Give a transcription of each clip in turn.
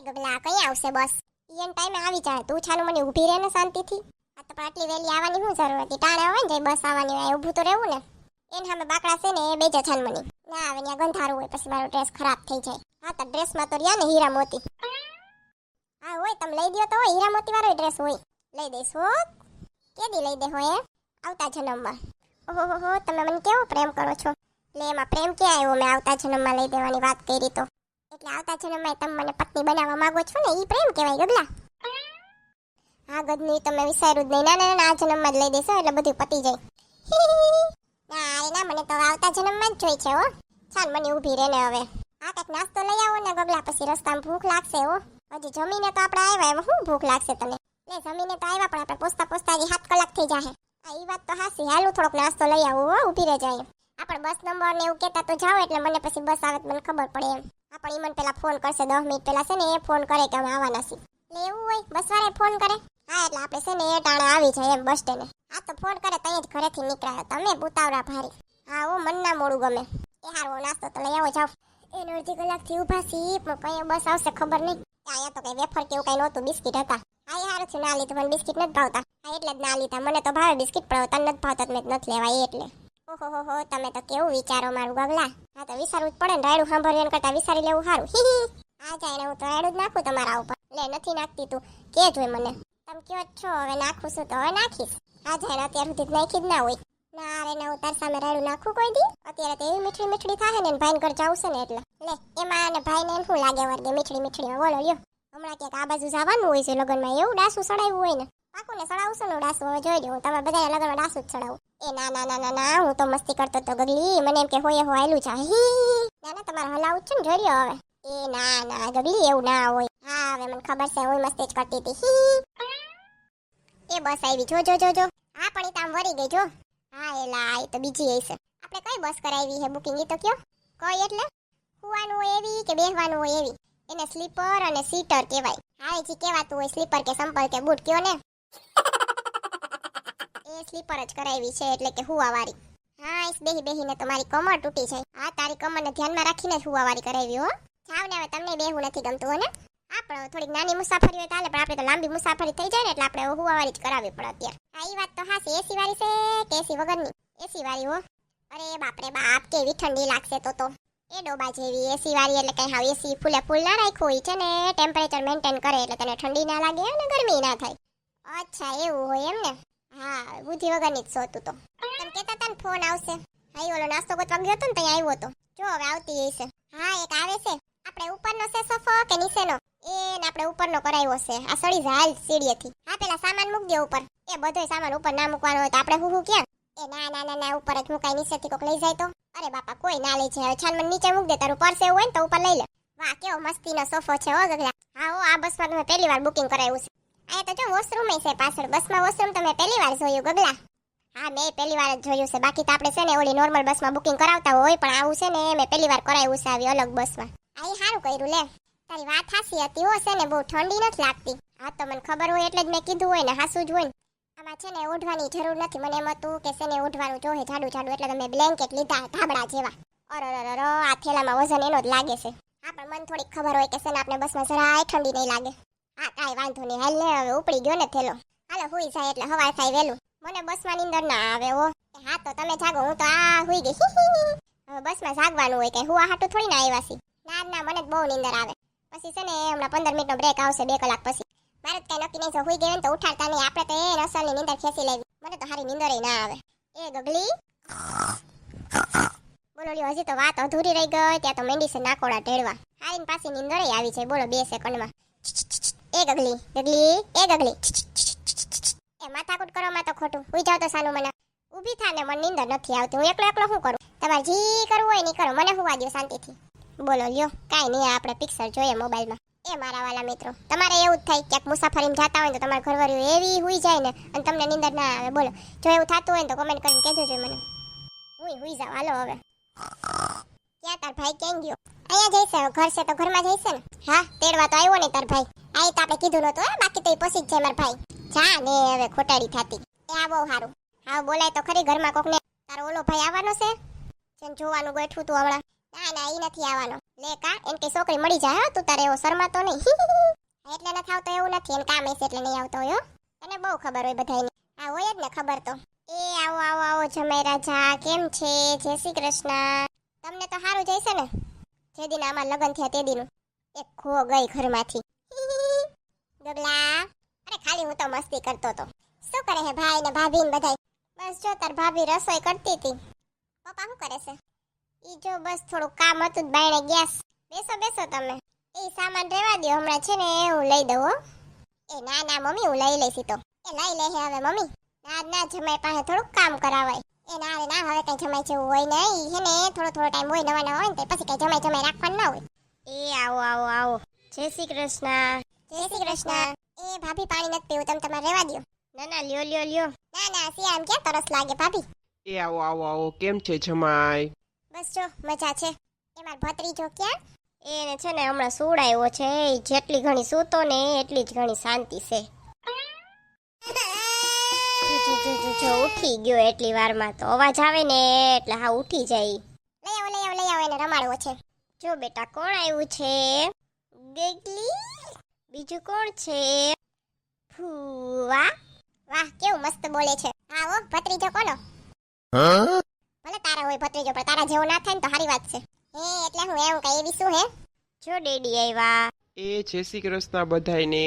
ગગલા, કઈ આવશે બસ? ઈયન ટાઈમે આવી જાય. તું છાનું મને ઊભી રહે ને શાંતિથી. આ તો આટલી વહેલી આવવાની શું જરૂર હતી? ટાણે આવે ને, જઈ બસ આવવાની હોય, ઊભું તો રહેવું ને. એને સામે બાકડા છે ને, એ બેજા છાન મને ના આવે ત્યાં ગંધારું હોય, પછી મારો ડ્રેસ ખરાબ થઈ જાય. હા તો ડ્રેસમાં તો રહ્યા ને, હીરા મોતી. હા, હોય, તમે લઈ દો તો હોય, હીરા મોતી વાળો ડ્રેસ હોય. લઈ દઈશ, હો. કેદી લઈ દે હોય આવતા જન્મમાં. ઓહો તમે મને કેવો પ્રેમ કરો છો? લે, એમાં પ્રેમ ક્યાં આવ્યો? મેં આવતા જન્મમાં લઈ દેવાની વાત કરી તો. એટલે આવતા જન્મમાં તમે મને પત્ની બનાવવા માંગો છો ને એ પ્રેમ કહેવાય, ગગલા. હા ગદની તમે વિચાર્યું જ નહીં. ના આ જન્મમાં જ લઈ દેશો, એટલે બધું પતી જાય. ના, અરે ના, મને તો આવતા જન્મમાં જ જોઈ છે, હો. ચાલ, મને ઊભી રહે ને હવે. હા, કંઈક નાસ્તો લઈ આવો ને, ગગલા, પછી રસ્તામાં ભૂખ લાગશે, હો. હજી જમીને તો આપણે આવ્યા, એમાં શું ભૂખ લાગશે તને? લે, જમીને તો આવ્યા, પણ આપણે પોસ્તા પોસ્તા હજી સાત કલાક થઈ જાહે. આ એ વાત તો હાસી હાલું, થોડોક નાસ્તો લઈ આવું, હો, ઊભી રહે જાય આપણે બસ નંબર ને એવું કહેતા તો જાઓ, એટલે મને પછી બસ આવે મને ખબર પડે એમ. આપણે ઈ મને પેલા ફોન કરશે, દસ મિનિટ પેલા છે ને એ ફોન કરે કે અમે આવવાના છીએ એટલે એવું હોય બસ વાળે ફોન કરે? હા, એટલે આપણે છે ને એ ટાણે આવી જાય એમ બસ સ્ટેન્ડે. હા, તો ફોન કરે ત્યાં જ ઘરેથી નીકળ્યા. તમે બુતાવરા ભારી. હા, ઓ, મન ના મોડું ગમે. એ હારો નાસ્તો તો લઈ આવો જાવ એને અડધી કલાકથી ઊભા છીએ પણ કઈ બસ આવશે ખબર નહીં. અહીંયા તો કઈ વેફર કેવું કઈ નહોતું, બિસ્કિટ હતા. હા, એ હારું છે, ના લીધું, મને બિસ્કિટ નથી ભાવતા. હા, એટલે જ ના લીધા. મને તો ભાવે, બિસ્કિટ પણ તને નથી ભાવતા મેં નથી લેવાય એટલે. ઓહો હો હો, તમે તો કેવું વિચારો મારું ગગલા. હા તો વિચારવું જ પડે ને, રાયડું સાંભળ્યું કરતા વિચારી લેવું સારું. આ જાય હું તો રાયડું જ નાખું તમારા ઉપર. લે, નથી નાખતી તું. કે જોઈ મને. તમે કયો છો, હવે નાખું છું તો હવે નાખીશ. આ જાય અત્યાર સુધી નાખી જ ના હોય. ના રે ના, હું તાર સામે રાયડું નાખું કોઈ દી? અત્યારે તો એવી મીઠડી મીઠડી થાય ને ભાઈ ઘર જવું છે ને એટલે. લે, એમાં અને ભાઈને શું લાગે વર્ગે મીઠડી મીઠડી? બોલો, લ્યો. હમણાં ક્યાંક આ બાજુ જવાનું હોય છે લગ્નમાં, એવું ડાસું સડાવ્યું હોય ને. પાકું ને સડાવું છે ને ડાસું, હવે જોઈ હું તમે બધા લગ્નમાં ડાસું જ સડાવું એ ના ના ના ના હું તો મસ્તી કરતો તો ગગલી, મને એમ કે હોય, હો, આયલું છે ના ના, તમારે હલાવું છે ને, જોઈ લ્યો હવે. એ ના ના, ગગલી, એવું ના હોય. હા, હવે મને ખબર છે, હું મસ્તી જ કરતી હતી. એ બસ આવી, જો જો જો જો. હા, પણ એ તો આમ વરી ગઈ, જો. હા, એલા, એ તો બીજી હશે. આપણે કઈ બસ કરાવી હે બુકિંગ એ તો કયો? કઈ એટલે? સુવાનું હોય એવી કે બેસવાનું હોય એવી? એને સ્લીપર અને સીટર કહેવાય. હા જે કહેવાતું હોય સ્લીપર કે સંપલ કે બૂટ, કયો ને? એ સ્લીપર જ કરાવી છે, એટલે કે હુવાવાળી. હા એ બેહી બેહીને તો મારી કમર તૂટી જાય. હા, તારી કમરને ધ્યાનમાં રાખીને જ હુવાવાળી કરાવી, હો. જાવ ને હવે, તમને બેહું નથી ગમતું, હો ને? આપણે થોડીક નાની મુસાફરી હોય તાલે પણ આપણે તો લાંબી મુસાફરી થઈ જાય ને, એટલે આપણે હુવાવાળી જ કરાવવી પડે અત્યારે. હા એ વાત તો હા એસી વાળી છે કે એસી વગરની? એસી વાળી, હો. અરે બાપરે બાપ, કેવી ઠંડી લાગશે તો તો. એ ડોબા જેવી એસી વાળી એટલે કઈ હાવ એસી ફૂલે ફૂલ ના રાખ્યું હોય, છે ને ટેમ્પરેચર મેન્ટેન કરે એટલે તને ઠંડી ના લાગે અને ગરમી ના થાય. અચ્છા, એવું હોય એમ ને? હા, બુદ્ધિ વગરની જ સોતું તો. તમે કહેતા હતા ને ફોન આવશે. હા ઓલો નાસ્તો ગોતવા ગયો હતો ને ત્યાં આવ્યો હતો જો, હવે આવતી હશે હા, એક આવે છે. આપણે ઉપરનો છે સોફો કે નીચેનો? એ આપણે ઉપરનો કરાવ્યો છે. આ સળી જાય સીડીએથી. હા, પેલા સામાન મૂક દે ઉપર. એ બધો સામાન ઉપર ના મૂકવાનો હોય તો આપણે હું હું ક્યાં? એ ના ના ના ના, ઉપર જ મુકાય. નીચેથી કોક લઈ જાય તો. અરે બાપા, કોઈ ના લે છે. હવે છાન મને નીચે મૂક દે, તારું પર્સ એવું હોય ને તો ઉપર લઈ લે. વાહ, કેવો મસ્તીનો સોફો છે હો ગગલા હા, હો, આ બસમાં તમે પહેલી વાર બુકિંગ કરાવ્યું છે. અહીંયા તો જો વોશરૂમ છે પાછળ. બસમાં વોશરૂમ તમે પહેલી વાર જોયું ગગલા હા, મેં પહેલી વાર જ જોયું છે. બાકી તો આપણે છે ને ઓલી નોર્મલ બસમાં બુકિંગ કરાવતા હોય, પણ આવું છે ને મેં પહેલી વાર કરાવ્યું છે આવી અલગ બસમાં આ સારું કર્યું, લે. તારી વાત હાસી હતી હો, છે ને, બહુ ઠંડી નથી લાગતી. હા, તો મને ખબર હોય એટલે જ મેં કીધું હોય ને, હાસું જ હોય ને. આમાં છે ને ઓઢવાની જરૂર નથી. મને એમ હતું કે છે ને ઓઢવાનું જોહે જાડું જાડું, એટલે તમે બ્લેન્કેટ લીધા ધાબડા જેવા. અરર આ થેલામાં વજન એનો જ લાગે છે. હા, પણ મને થોડીક ખબર હોય કે છે ને આપણે બસમાં જરાય ઠંડી નહીં લાગે. હા, કાંઈ વાંધો નહીં. હાલ ને હવે ઉપડી ગયો ને થેલો. હાલો, હુઈ જાય એટલે હવા થાય વહેલું. મને બસમાં નીંદર ના આવે હો. હા, તો તમે જાગો, હું તો આ હુઈ ગઈ. હવે બસમાં જાગવાનું હોય કે હુવા હાટું થોડી ના આવ્યા છી. ના ના, મને બહુ નીંદર આવે. પછી છે ને હમણાં પંદર મિનિટનો બ્રેક આવશે બે કલાક પછી. મારે તો નક્કી નહીં, જો ગયો તો ઉઠાડતા નહીં આપણે તો એ રસલની નીંદર ખેંચી લેવી. મને તો હારી નીંદર ના આવે. એ ગગલી. બોલો હજી તો વાત અધૂરી રહી ગઈ. ત્યાં તો મેંડી છે નાકોડા ઢેળવા હારીન પાસે નીંદર આવી છે. બોલો, બે સેકન્ડમાં. એ ગગલી ગગલી, એ ગગલી. એ માથાકૂટ કરવામાં તો ખોટું. ઉઈ જાવ તો સાનું મને. ઊભી થાય ને, મને નીંદર નથી આવતી. હું એકલો એકલો શું કરું? તમારે જી કરવું હોય નહીં કરો. મને હુવા દો શાંતિથી. બોલો, લ્યો, કાંઈ નહીં આપણે પિક્ચર જોઈએ મોબાઈલમાં. એ મારા વાલા મિત્રો. તમારે એવું જ થાય, ક્યાંક મુસાફરીમાં જતા હોય તો તમારા ઘરવાળીઓ એવી હોઈ જાય ને, અને તમને નીંદર ના આવે. બોલો, જો એવું થતું હોય તો કોમેન્ટ કરીને કહેજો જોઈએ મને. હું હુઈ જાવ હાલો હવે. ક્યાં તાર ભાઈ, ક્યાં ગયો? અહીંયા જઈશે ઘર છે તો ઘરમાં જઈશે ને? હા, તેડવા તો આવ્યો ને તાર ભાઈ. આ તો આપણે કીધું હે, બાકી તો એ પછી જ છે મારા ભાઈ. જા ને હવે, ખોટાડી થાતી. એ આ સારું. હા, બોલાય તો ખરી ઘરમાં કોક ને તારો ઓલો ભાઈ આવવાનો છે? જોવાનું ગોઠવું તું હમણાં. ના ના, ઈ નથી આવવાનો. લે, કા, એમ કે છોકરી મળી જાય તું તારે એવો શરમાતો નહીં. એટલે નથી આવતો એવું નથી, એમ કામ હશે એટલે નહીં આવતો હોય. તને બહુ ખબર હોય બધાને હા, હોય જ ને ખબર તો. એ આવો આવો આવો, જમાઈ રાજા, કેમ છે? જય શ્રી કૃષ્ણ. તમને તો સારું જઈશે ને? જે દિન આમાં લગ્ન થયા તે દિન. એક ખો ગઈ ઘરમાંથી. ડગલા અરે, ખાલી હું તો મસ્તી કરતો તો. શું કરે હે ભાઈ ને ભાભી ને બધાય? બસ જો, તાર ભાભી રસોઈ કરતી હતી. પપ્પા શું કરે છે? ઈ જો બસ થોડું કામ હતું જ બાયણે ગેસ. બેસો બેસો તમે. એ સામાન રેવા દ્યો હમણાં છે ને હું લઈ દઉં હો. એ ના ના મમ્મી હું લઈ લઈશ તો. એ લઈ લે હવે મમ્મી. ના ના જમાઈ પાસે થોડુંક કામ કરાવાય. એ ના રે ના હવે કઈ જમાઈ જેવું હોય નહીં. હે ને થોડો થોડો ટાઈમ હોય નવા નવા હોય ને તો પછી કઈ જમાઈ જમાઈ રાખવાનું ના હોય. એ આવો આવો આવો. જય શ્રી કૃષ્ણ. જય શ્રી કૃષ્ણ. એ ભાભી પાણી નથી પીવું તમે તમારે રેવા દ્યો. ના ના લ્યો લ્યો લ્યો. ના ના સિયામ ક્યાં તરસ લાગે ભાભી? એ આવો આવો આવો. કેમ છે જમાઈ? બસ જો મજા છે. એ માર ભત્રીજો ક્યાં? એને છે ને હમણાં સુડાયો છે જેટલી ઘણી સૂતો ને એટલી જ ઘણી શાંતિ છે. જો, જો, જો, જો, ઉઠી ગયો એટલી વારમાં તો. અવાજ આવે ને એટલે હા ઉઠી જાય. લઈ આવો લઈ આવો લઈ આવો એને રમાડવો છે. જો બેટા કોણ આવ્યું છે? ગગલી? બીજું કોણ છે? ફુવા? વાહ કેવું મસ્ત બોલે છે. હા ઓ ભત્રીજો કોનો? ભલે તારા હોય ભત્રીજો પણ તારા જેવો ના થાય ને તો સારી વાત છે. હે એટલે હું એવું કઈ એવી શું હે. જો ડેડી આવ્યા એ જય શ્રી કૃષ્ણ બધાયને.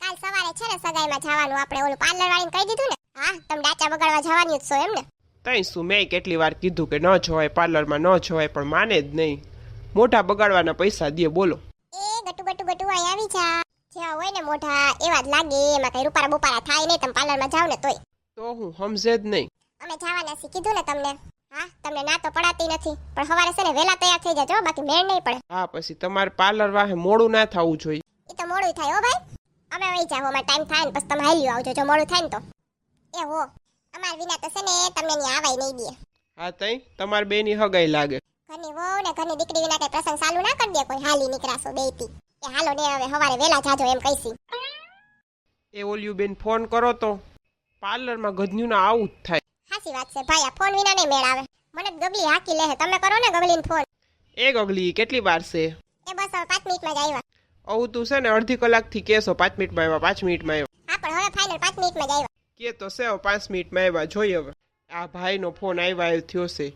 કાલ સવારે છે ને સગાઈમાં જવાનું આપણે ઓલું પાર્લર વાળીને કહી દીધું ને? હા તમે ડાચા બગાડવા જવાની જ છો એમ ને? તઈ શું મેં કેટલી વાર કીધું કે ન જવાય પાર્લરમાં ન જવાય પણ માને જ નહીં. મોઢા બગાડવાના પૈસા દે બોલો. એ ગટુ ગટુ ગટુ અહીં આવી જા. જેવા હોય ને મોઢા એવા જ લાગે એમાં કઈ રૂપારા બુપારા થાય નહીં તમે પાર્લરમાં જાવ ને તોય. તો હું સમજે જ નહીં. અમે જવાના શીખી કીધું ને તમને. હા તમને ના તો પડાતી નથી પણ સવારે છે ને વહેલા તૈયાર થઈ જજો બાકી મેળ નહીં પડે. હા પછી તમારે પાર્લર વાહે મોડું ના થવું જોઈએ. એ તો મોડું થાય હો ભાઈ. અમે વહી જાવ અમારે ટાઈમ થાય ને પછી તમે હાલ્યું આવજો જો મોડું થાય ને તો. એ હો અમાર વિના તો છે ને તમને ની આવાય નહીં દે. હા તઈ? તમારે બેની હગાઈ લાગે. ઘરની વહુ ને ઘરની દીકરી વિના કઈ પ્રસંગ ચાલુ ના કરી દે કોઈ હાલી નીકળાશો બેતી કે હાલો ને હવે સવારે વહેલા જાજો એમ કહીશી. એ ઓલિયું બેન ફોન કરો તો. પાર્લરમાં ના આવું જ થાય. સાચી વાત છે. ભાઈ આ ફોન વિના નહીં મેળ આવે મને ગગલી હાકી લે તમે કરો ને ગગલીને ફોન એ ગગલી કેટલી વાર છે? એ બસ હવે 5 મિનિટમાં જ આવ્યા. આવું તું છે ને અડધી કલાકથી કેસો પાંચ મિનિટમાં આવ્યા પાંચ મિનિટમાં આવ્યા. હા પણ હવે ફાઇનલ 5 મિનિટમાં જ આવ્યા. કે તો છે હવે પાંચ મિનિટમાં આવ્યા. જોઈએ હવે. આ ભાઈનો ફોન આવ્યા એ થયો છે.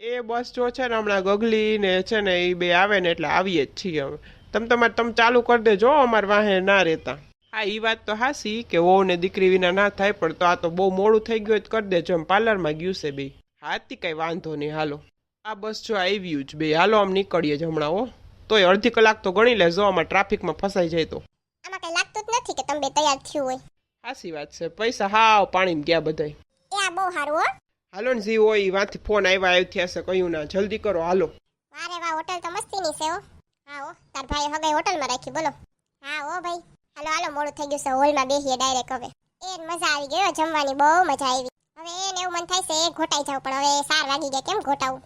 એ બસ જો છે ને હમણાં ગગલી ને છે ને એ બે આવે ને એટલે આવીએ જ છીએ હવે. તમે તમારે તમે ચાલુ કરી દેજો અમારે વાહે ના રહેતા. હા એ વાત તો હાસી કે વહુ ને દીકરી વિના ના થાય પણ તો આ તો બહુ મોડું થઈ ગયું કરી દેજો. એમ પાર્લરમાં ગયું છે બે હાથી કઈ વાંધો નહીં હાલો. આ બસ જો આવ્યું જ બે હાલો આમ નીકળીએ જ હમણાં હો. તોય અડધી કલાક તો ગણી લે જો આમાં ટ્રાફિકમાં ફસાઈ જાય તો. આમાં કઈ લાગતું જ નથી કે તમે બે તૈયાર થયું હોય. હાસી વાત છે. પૈસા હાવ પાણીમાં ગયા બધાય. એ આ બહુ સારું હો. હાલો ને જી હોય ઈ વાંથી ફોન આવ્યા આવ્યું થયા છે કહ્યું ના જલ્દી કરો હાલો. વારે વાહ હોટલ તો મસ્તીની છે હો. હા હો. તાર ભાઈ હગાઈ હોટલમાં રાખી બોલો. હા હો ભાઈ. હાલો હાલો મોડું થઈ ગયું છે. હોલમાં બેસીએ ડાયરેક્ટ હવે. એ મજા આવી ગઈ જમવાની. બહુ મજા આવી. હવે એને એવું મન થાય છે એ ઘોટાઈ જાવ પણ હવે ચાર વાગી ગયા. કેમ ઘોટાવું?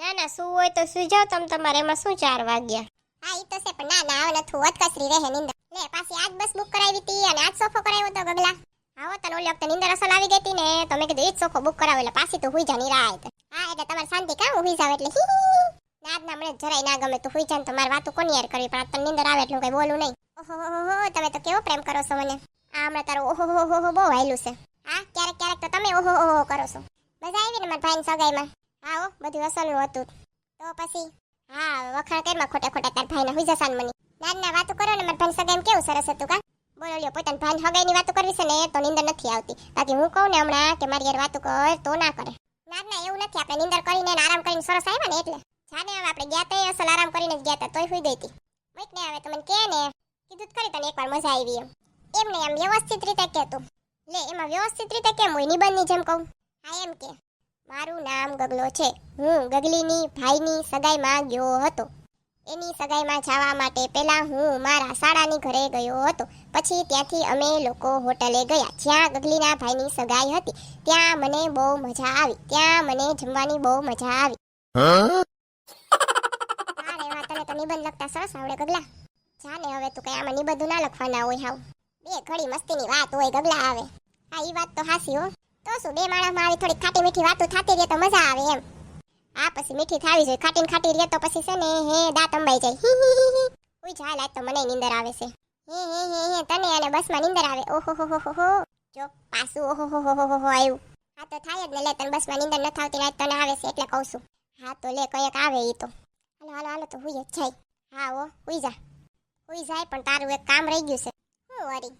ના ના શું હોય તો સુઈ જાવ તમે તમારે. એમાં શું ચાર વાગ્યા? હા એ તો છે પણ ના ના હવે નથી. વધકસરી રહે નિંદર. લે પાછી આજ બસ બુક કરાવી હતી અને આજ સોફો કરાવ્યો તો ગગલા. આવો તને ઓલી વખતે નિંદર અસલ આવી ગઈ હતી ને તમે મેં કીધું એ જ સોફો બુક કરાવો એટલે પાછી તો હુઈ જા નિરાયત હા એટલે તમારે શાંતિ કામ હુઈ જાવ એટલે. હી. ના ના મને જરાય ના ગમે તું હુઈ જા ને તો મારે વાતું કોની યાર કરવી? પણ તને નિંદર આવે એટલું કઈ બોલું નહીં. ઓહો તમે તો કેવો પ્રેમ કરો છો મને આ હમણાં તારું ઓહો હો હો બહુ વાયલું છે હા ક્યારેક ક્યારેક તો તમે ઓહો ઓહો કરો છો મજા આવી ને મારા ભાઈની સગાઈમાં હા ઓ બધું અસલનું હતું તો પછી હા વખાણ કરમાં ખોટા ખોટા તાર ભાઈના હુઈ જસાન મને ના ના વાતો કરો ને મારા ભાઈ સગાઈમાં કેવું સરસ હતું કા બોલો લ્યો પોતાના ભાઈ હગાઈની વાતો કરવી છે ને તો નીંદર નથી આવતી બાકી હું કહું ને હમણાં કે મારી યાર વાતો કર તો ના કરે ના ના એવું નથી આપણે નીંદર કરીને આરામ કરીને સરસ આવ્યા ને એટલે જાને હવે આપણે ગયા તા અસલ આરામ કરીને જ ગયા હતા તોય હુઈ ગઈ હતી મત ને હવે તમને કે ને કીધું ખરી તને એકવાર મજા આવી એમ એમ. નહીં આમ વ્યવસ્થિત રીતે કહેતું. લે એમાં વ્યવસ્થિત રીતે કેમ હોય? નિબંધની જેમ કહું. હા એમ કે મારું નામ ગગલો છે. હું ગગલીની ભાઈની સગાઈમાં ગયો હતો. એની સગાઈમાં જવા માટે પહેલાં હું મારા શાળાની ઘરે ગયો હતો. પછી ત્યાંથી અમે લોકો હોટલે ગયા. જ્યાં ગગલીના ભાઈની સગાઈ હતી ત્યાં મને બહુ મજા આવી. ત્યાં મને જમવાની બહુ મજા આવી. વાહ તને તો નિબંધ લખતા સરસ આવડે ગગલા. જાને હવે તું કઈ આમાં બધું ના લખવાના હોય હાવ. બે ઘડી મસ્તીની વાત હોય ગગલા આવે. હા, ઈ વાત તો હાસી હો. તો શું, બે માણસમાં આવી થોડી ખાટી મીઠી વાતો થતી રહે તો મજા આવે એમ. આ પછી મીઠી થાવી જોઈએ, ખાટી ખાટી રહે તો પછી છે ને, હે, દાંત અંબાઈ જાય. હી હી હી હી. ઉઈ જા લાય તો મને નીંદર આવે છે. હે હે હે હે, તને અને બસમાં નીંદર આવે. ઓહો, હો હો હો હો. જો, પાછું, ઓહો, હો હો હો હો હો આવ્યું હા, તો થાય જ ને, લે, તને બસમાં નીંદર ન આવતી, રાત તને આવે છે, એટલે કહું છું. હા, તો લે કંઈક આવે ઈ તો. હાલો હાલો હાલો, તો હુઈ જાય. હા ઓ હુઈ જા. હુઈ જાય પણ તારું એક કામ રહી ગયું છે. હું વરી?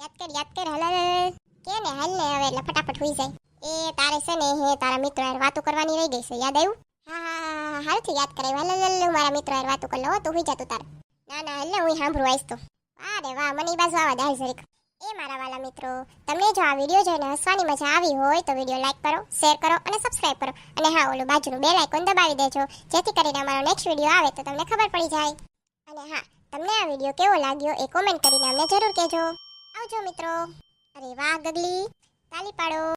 યાદ કર યાદ કર હલ હલ. કે ને હાલ હવે એટલે ફટાફટ હોઈ જાય. એ તારે છે ને હે તારા મિત્રો યાર વાતો કરવાની રહી ગઈ છે યાદ આવ્યું? હા હા હાલથી યાદ કરાય. હાલ હાલ, હાલ હું મારા મિત્રો યાર વાતો કરી લઉં તો હોઈ હુઈ જા તારે. ના ના એટલે હું સાંભળું આવીશ તો. અરે વાહ મને ઈ બાજુ આવા દાલ જરીક. એ મારા વાલા મિત્રો તમને જો આ વીડિયો જોઈને હસવાની મજા આવી હોય તો વીડિયો લાઈક કરો શેર કરો અને સબસ્ક્રાઇબ કરો. અને હા ઓલું બાજુનું બેલ આઇકોન દબાવી દેજો. જેથી કરીને અમારો નેક્સ્ટ વીડિયો આવે તો તમને ખબર પડી જાય. અને હા તમને આ વીડિયો કેવો લાગ્યો એ કોમેન્ટ કરીને અમને જરૂર કહેજો. આવજો મિત્રો. અરે વાહ, ગગલી. તાલી પાડો.